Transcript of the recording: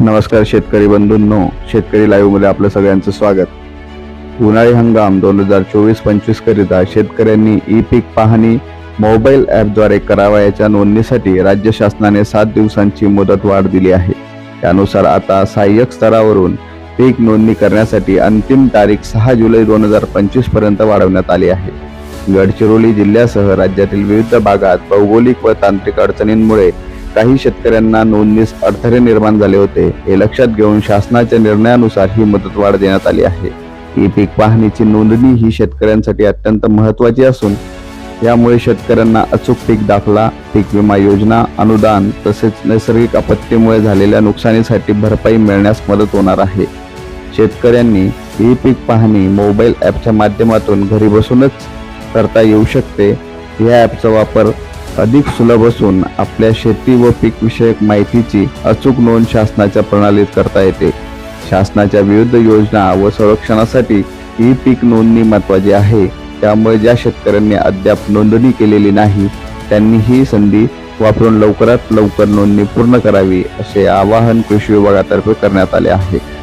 नमस्कार शेतकरी बंधूंनो शेतकरी लाईव्हमध्ये आपलं सगळ्यांचं स्वागत. उन्हाळी हंगाम दोन हजार चोवीस पंचवीस करिता शेतकऱ्यांनी ई पीक पाहणी मोबाईल ॲपद्वारे करावयाच्या नोंदणीसाठी राज्य शासनाने सात दिवसांची मुदत वाढ दिली आहे. त्यानुसार आता सहाय्यक स्तरावरून पीक नोंदणी करण्यासाठी अंतिम तारीख सहा जुलै दोन हजार पंचवीसपर्यंत वाढवण्यात आली आहे. गडचिरोली जिल्ह्यासह राज्यातील विविध भागात भौगोलिक व तांत्रिक अडचणींमुळे काही शेतकऱ्यांना नोंदणीस अडथळे निर्माण झाले होते हे लक्षात घेऊन शासनाच्या निर्णयानुसार ही मुदतवाढ देण्यात आली आहे. ई पीक पाहणीची नोंदणी ही शेतकऱ्यांसाठी अत्यंत महत्वाची असून यामुळे शेतकऱ्यांना अचूक पीक दाखला पीक विमा योजना अनुदान तसेच नैसर्गिक आपत्तीमुळे झालेल्या नुकसानीसाठी भरपाई मिळण्यास मदत होणार आहे. शेतकऱ्यांनी ई पीक पाहणी मोबाईल ॲपच्या माध्यमातून घरी बसूनच करता येऊ शकते. या ॲपचा वापर अधिक सुलभ असून आपल्या शेती व पीक विषयक माहितीची अचूक नोंद शासनाच्या प्रणालीत करता येते. शासनाच्या विविध योजना व संरक्षणासाठी ही पीक नोंदणी महत्वाची आहे. त्यामुळे ज्या शेतकऱ्यांनी अद्याप नोंदणी केलेली नाही त्यांनी ही संधी वापरून लवकरात लवकर नोंदणी पूर्ण करावी असे आवाहन कृषी विभागातर्फे करण्यात आले आहे.